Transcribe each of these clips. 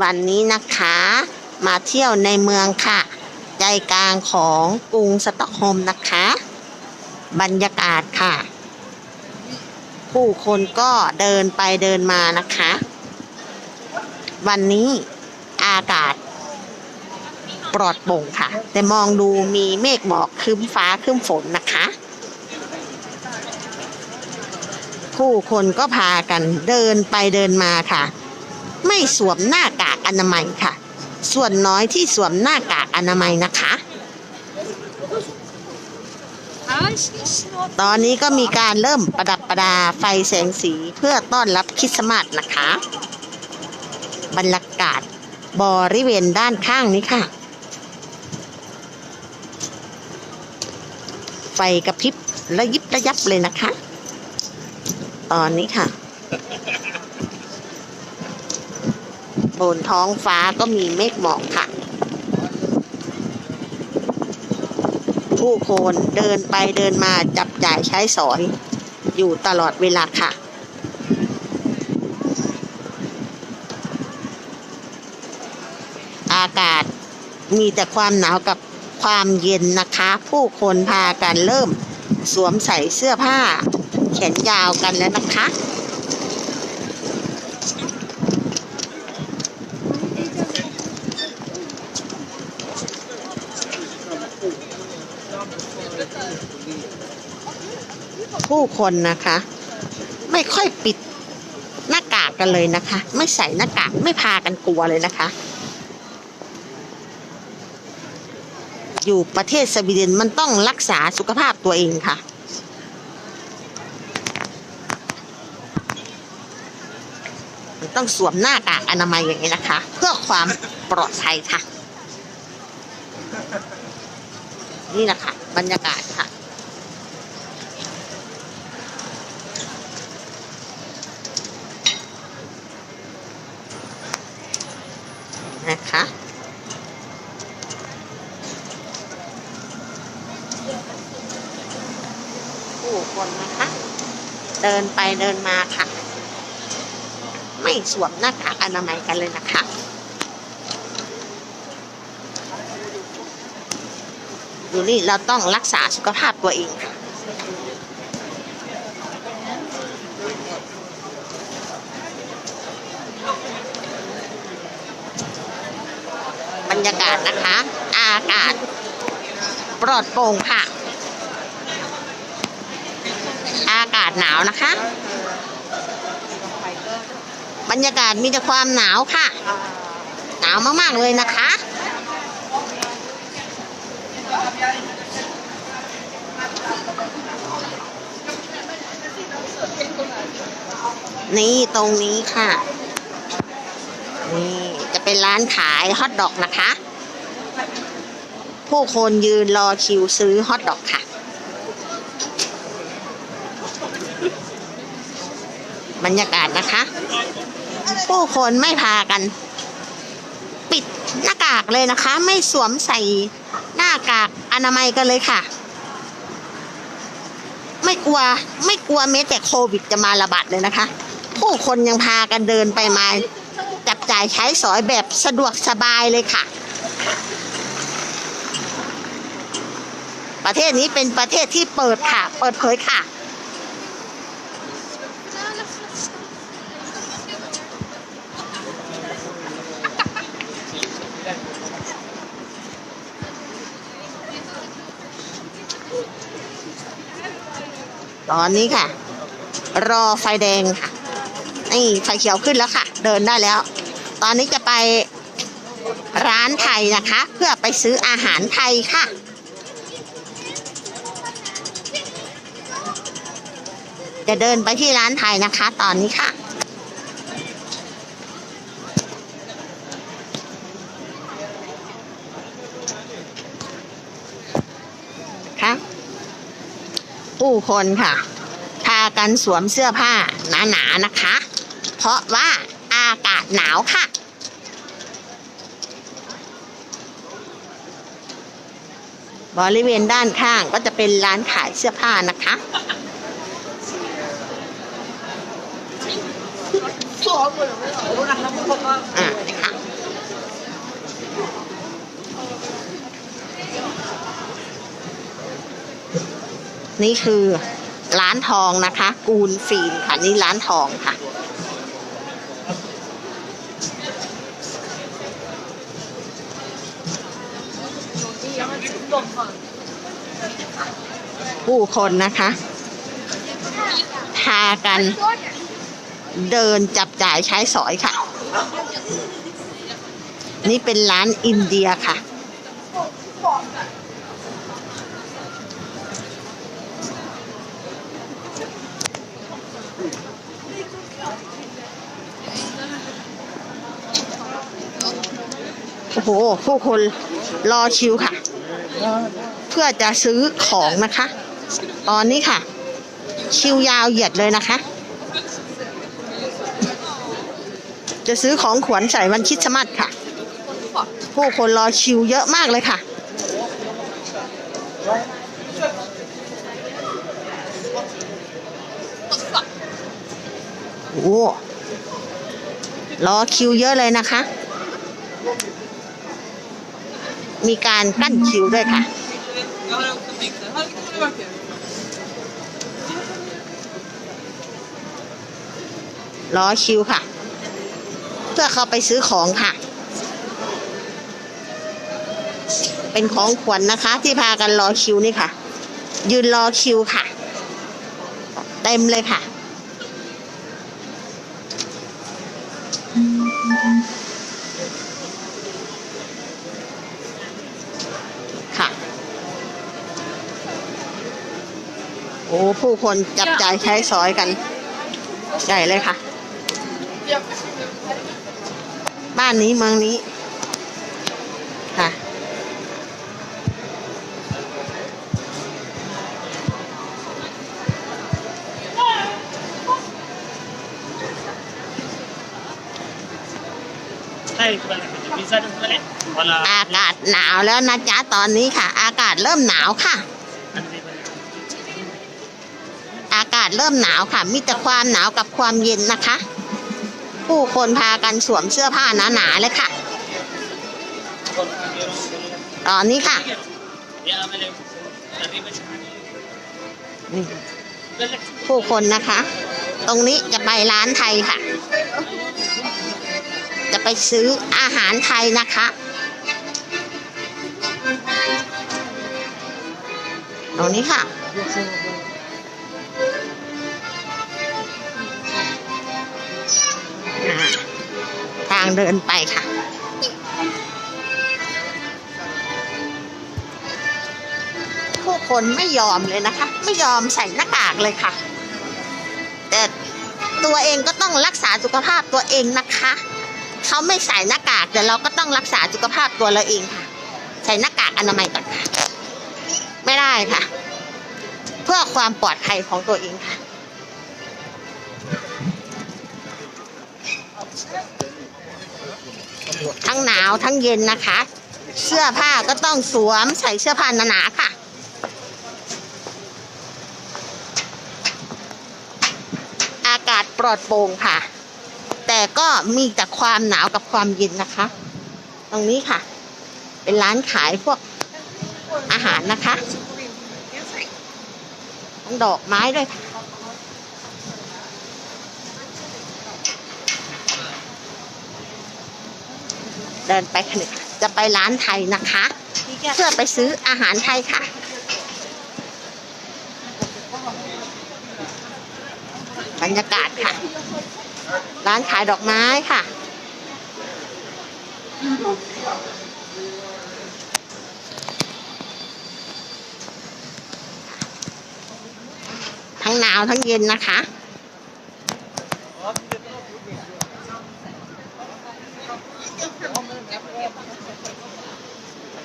วันนี้นะคะ มาเที่ยวในเมืองค่ะ ใจกลางของกรุงสตอกโฮมนะคะ บรรยากาศค่ะ ผู้คนก็เดินไปเดินมานะคะ วันนี้อากาศปลอดโปร่งค่ะ แต่มองดูมีเมฆหมอกครึ้มฟ้าครึ้มฝนนะคะ ผู้คนก็พากันเดินไปเดินมาค่ะ ไม่สวมหน้ากากอนามัยค่ะ ส่วนน้อยที่สวมหน้ากากอนามัยนะคะ ตอนนี้ก็มีการเริ่มประดับประดาไฟแสงสีเพื่อต้อนรับคริสต์มาสนะคะ บรรยากาศบริเวณด้านข้างนี้ค่ะ ไฟกระพริบระยิบระยับเลยนะคะ ตอนนี้ค่ะ บนท้องฟ้าก็มีเมฆหมอกค่ะ ผู้คนเดินไปเดินมาจับจ่ายใช้สอยอยู่ตลอดเวลาค่ะ อากาศมีแต่ความหนาวกับความเย็นนะคะ ผู้คนพากันเริ่มสวมใส่เสื้อผ้า แขนยาวกันแล้วนะคะ ผู้คนนะคะ ไม่ค่อยปิดหน้ากากกันเลยนะคะ ไม่ใส่หน้ากากไม่พากันกลัวเลยนะคะ อยู่ประเทศสวีเดนมันต้องรักษาสุขภาพตัวเองค่ะต้องสวมหน้ากากอนามัยอย่างนี้นะคะ เพื่อความปลอดภัยค่ะ นี่นะคะบรรยากาศค่ะ นะคะ ผู้คนนะคะ เดินไปเดินมาค่ะ ไม่สวมหน้ากากอนามัยกันเลยนะคะอยู่นี่เราต้องรักษาสุขภาพตัวเองค่ะ รรยากาศนะคะ อากาศปลอดโปร่งค่ะ อากาศหนาวนะคะ บรรยากาศมีแต่ความหนาวค่ะ หนาวมากๆเลยนะคะนี่ตรงนี้ค่ะ นี่จะ เป็นร้านขายฮอทดอกนะคะ ผู้คนยืนรอคิวซื้อฮอทดอกค่ะ บรรยากาศนะคะ ผู้คนไม่พากัน ปิดหน้ากากเลยนะคะ ไม่สวมใส่หน้ากากอนามัยกันเลยค่ะ ไม่กลัวไม่กลัวแม้แต่โควิดจะมาระบาดเลยนะคะ ผู้คนยังพากันเดินไปมา จับจ่ายใช้สอยแบบสะดวกสบายเลยค่ะ ประเทศนี้เป็นประเทศที่เปิดค่ะ เปิดเผยค่ะ ตอนนี้ค่ะ รอไฟแดงค่ะนี่ไฟเขียวขึ้นแล้วค่ะ เดินได้แล้ว ตอนนี้จะไปร้านไทยนะคะ เพื่อไปซื้ออาหารไทยค่ะ จะเดินไปที่ร้านไทยนะคะ ตอนนี้ค่ะค่ะผู้คนค่ะพากันสวมเสื้อผ้าหนาๆนะคะ เพราะว่าอากาศหนาวค่ะ บริเวณด้านข้างก็จะเป็นร้านขายเสื้อผ้านะคะอะนะคะนี่คือร้านทองนะคะ กูลฟิลค่ะ นี่ร้านทองค่ะ ผู้คนนะคะ พากันเดินจับจ่ายใช้สอยค่ะ นี่เป็นร้านอินเดียค่ะ โอ้โห ผู้คนรอคิวค่ะ เพื่อจะซื้อของนะคะ ตอนนี้ค่ะ คิวยาวเหยียดเลยนะคะ จะซื้อของขวัญใส่วันคริดสต์มาสค่ะ ผู้คนรอคิวเยอะมากเลยค่ะโอ้รอคิวเยอะเลยนะคะ มีการกั้นคิวด้วยค่ะรอคิวค่ะ เพื่อเขาไปซื้อของค่ะ เป็นของขวัญนะคะ ที่พากันรอคิวนี่ค่ะ ยืนรอคิวค่ะ เต็มเลยค่ะค่ะ โอ้ผู้คนจับจ่ายใช้สอยกันใหญ่เลยค่ะ บ้านนี้เมืองนี้ค่ะอากาศหนาวแล้วนะจ๊ะตอนนี้ค่ะ อากาศเริ่มหนาวค่ะาศเริ่มหนาวค่ะ มีแต่ความหนาวกับความเย็นนะคะ ผู้คนพากันสวมเสื้อผ้าหนาๆเลยค่ะ ตอนนี้ค่ะนี่ผู้คนนะคะ ตรงนี้จะไปร้านไทยค่ะ จะไปซื้ออาหารไทยนะคะตรงนี้ค่ะางเดินไปค่ะ ผู้คนไม่ยอมเลยนะคะ ไม่ยอมใส่หน้ากากเลยค่ะ แต่ตัวเองก็ต้องรักษาสุขภาพตัวเองนะคะเขาไม่ใส่หน้ากากแต่เราก็ต้องรักษาสุขภาพตัวเราเองค่ะ ใส่หน้ากากอนามัยก่อนค่ะไม่ได้ค่ะ เพื่อความปลอดภัยของตัวเองค่ะ ทั้งหนาวทั้งเย็นนะคะ เสื้อผ้าก็ต้องสวมใส่เสื้อผ้าหนาๆค่ะ อากาศปลอดโปร่งค่ะ แต่ก็มีแต่ความหนาวกับความเย็นนะคะ ตรงนี้ค่ะ เป็นร้านขายพวกอาหารนะคะ ทั้งดอกไม้ด้วยค่ะ ดินไปค่ะจะไปร้านไทยนะคะ เพื่อไปซื้ออาหารไทยค่ะ บรรยากาศค่ะ ร้านขายดอกไม้ค่ะ ทั้งหนาวทั้งเย็นนะคะ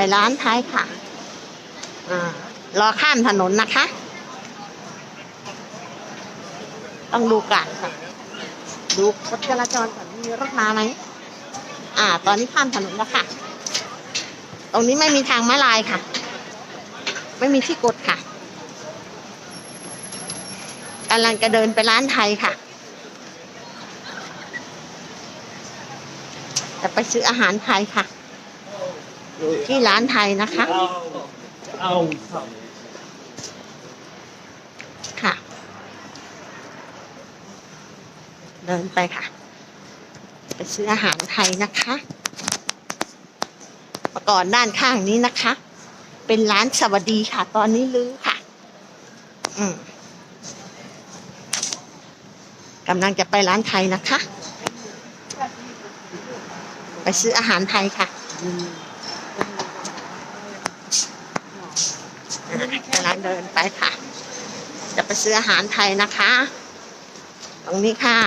ไปร้านไทยค่ะอ่ารอข้ามถนนนะคะ ต้องดูกันค่ะ ดูรถจราจรก่อนมีรถมาไหมอ่า ตอนนี้ข้ามถนนแล้วค่ะ ตรงนี้ไม่มีทางม้าลายค่ะ ไม่มีที่กดค่ะกำลังจะเดินไปร้านไทยค่ะจะไปซื้ออาหารไทยค่ะ ที่ร้านไทยนะคะเอาค่ะ เดินไปค่ะ ไปซื้ออาหารไทยนะคะประกอบด้านข้างนี้นะคะ เป็นร้านสวัสดีค่ะ ตอนนี้ลื้อค่ะ อืมกำลังจะไปร้านไทยนะคะ ไปซื้ออาหารไทยค่ะ ลังเดินไปค่ะ จะไปซื้ออาหารไทยนะคะ ตรงนี้ค่ะ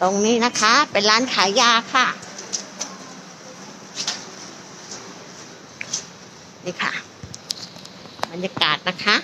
ตรงนี้นะคะ เป็นร้านขายยาค่ะ นี่ค่ะ บรรยากาศนะคะ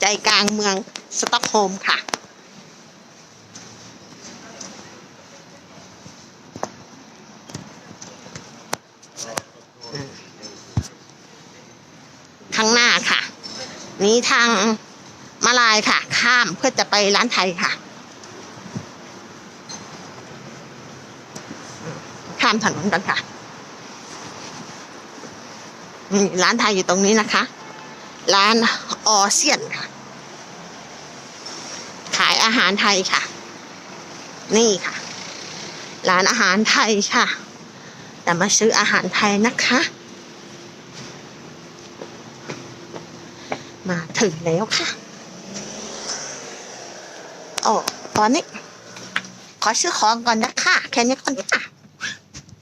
ใจกลางเมืองสต็อกโฮล์มค่ะ ข้างหน้าค่ะ นี้ทางมาลายค่ะ ข้ามเพื่อจะไปร้านไทยค่ะ ข้ามถนนกันค่ะนี่ร้านไทยอยู่ตรงนี้นะคะ ร้านออเซียนค่ะ ขายอาหารไทยค่ะ นี่ค่ะ ร้านอาหารไทยค่ะ แต่มาซื้ออาหารไทยนะคะ มา ถึงแล้วค่ะ โอ้ ตอนนี้ ขอซื้อของก่อนนะคะ แค่นี้ก่อนค่ะ